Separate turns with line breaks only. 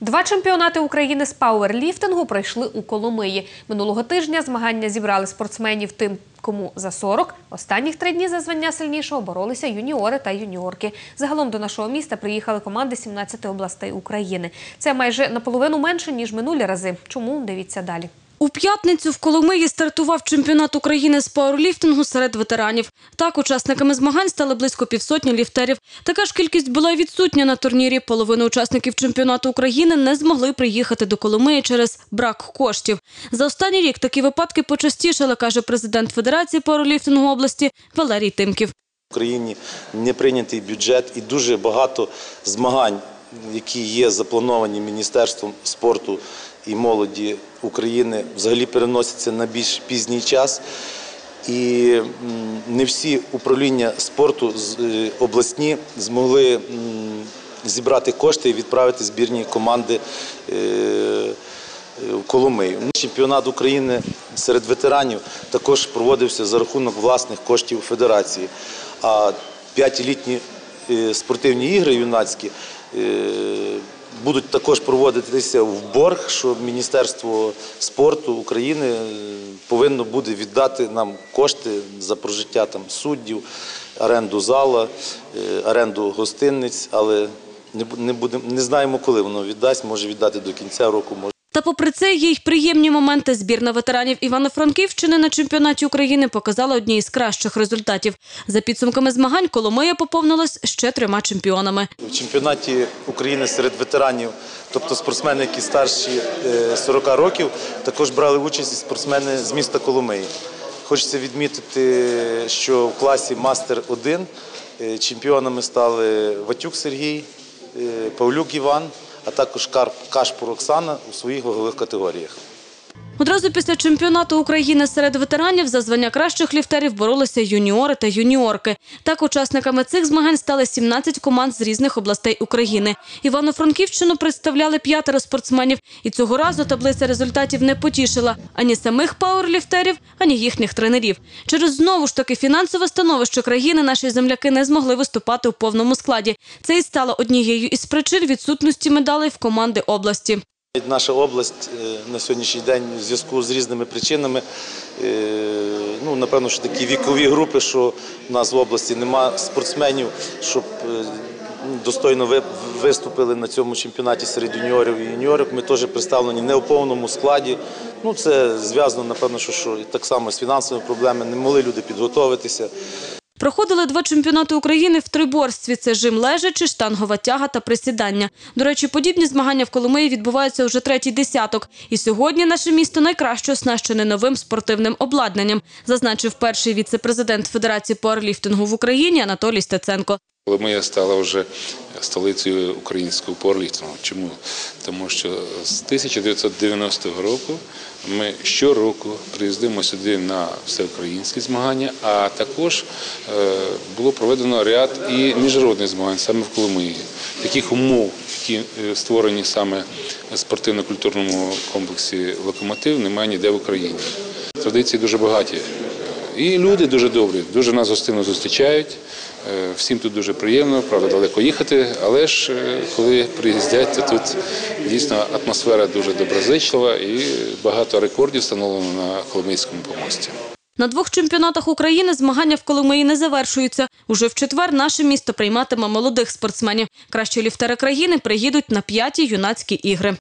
Два чемпіонати України з пауерліфтингу пройшли у Коломиї. Минулого тижня змагання зібрали спортсменів тим, кому за 40. Останніх три дні за звання сильнішого боролися юніори та юніорки. Загалом до нашого міста приїхали команди 17 областей України. Це майже наполовину менше, ніж минулі рази. Чому? Дивіться далі.
У п'ятницю в Коломиї стартував чемпіонат України з пауерліфтингу серед ветеранів. Так, учасниками змагань стали близько півсотні ліфтерів. Така ж кількість була відсутня на турнірі. Половина учасників чемпіонату України не змогли приїхати до Коломиї через брак коштів. За останній рік такі випадки почастішали, каже президент Федерації пауерліфтингу області Валерій Тимків.
В Україні не прийнятий бюджет і дуже багато змагань, які є заплановані Міністерством спорту і молоді України, взагалі переносяться на більш пізній час. І не всі управління спорту е, обласні змогли зібрати кошти і відправити збірні команди е, в Коломию. Ну, Чемпіонат України серед ветеранів також проводився за рахунок власних коштів федерації. А п'ятилітні е, спортивні ігри юнацькі будуть також проводитися в борг, що Міністерство спорту України е, повинно буде віддати нам кошти за прожиття там суддів, оренду зала, е, оренду гостинниць, але не, будемо, не, знаємо, коли воно віддасть, може віддати до кінця року, може.
Та попри це є приємні моменти. Збірна ветеранів Івано-Франківщини на чемпіонаті України показала одні із кращих результатів. За підсумками змагань Коломия поповнилась ще трьома чемпіонами.
В чемпіонаті України серед ветеранів, тобто спортсмени, які старші е, 40 років, також брали участь і спортсмени з міста Коломиї. Хочеться відмітити, що в класі Мастер 1 е, чемпіонами стали Ватюк Сергій, е, Павлюк Іван, а також Кашпур Оксана у своїх вагових категоріях.
Одразу після чемпіонату України серед ветеранів за звання кращих ліфтерів боролися юніори та юніорки. Так, учасниками цих змагань стали 17 команд з різних областей України. Івано-Франківщину представляли п'ятеро спортсменів, і цього разу таблиця результатів не потішила ані самих пауерліфтерів, ані їхніх тренерів. Через знову ж таки фінансове становище країни наші земляки не змогли виступати у повному складі. Це і стало однією із причин відсутності медалей в команди області.
Наша область е, на сьогоднішній день в зв'язку з різними причинами, е, ну, напевно, що такі вікові групи, що в нас в області нема спортсменів, щоб е, ну, достойно виступили на цьому чемпіонаті серед юніорів і юніорок. Ми теж представлені не у повному складі. Ну, це зв'язано, напевно, що, що так само з фінансовими проблемами. Не могли люди підготуватися.
Проходили два чемпіонати України в триборстві – це жим лежачи, штангова тяга та присідання. До речі, подібні змагання в Коломиї відбуваються вже третій десяток. І сьогодні наше місто найкраще оснащене новим спортивним обладнанням, зазначив перший віце-президент Федерації пауерліфтингу в Україні Анатолій Стеценко.
Коломия стала вже столицею українського пауерліфтингу. Чому? Тому що з 1990 року ми щороку приїздимо сюди на всеукраїнські змагання, а також е, було проведено ряд і міжнародних змагань саме в Коломиї. Таких умов, які е, створені саме в спортивно-культурному комплексі Локомотив, немає ніде в Україні. Традиції дуже багаті. І люди дуже добрі, дуже нас гостинно зустрічають. Е, Всім тут дуже приємно, правда, далеко їхати, але ж е, коли приїздять, то тут дійсно атмосфера дуже доброзичлива і багато рекордів встановлено на Коломийському помості.
На двох чемпіонатах України змагання в Коломиї не завершуються. Уже в четвер наше місто прийматиме молодих спортсменів. Кращі ліфтери країни приїдуть на п'яті юнацькі ігри.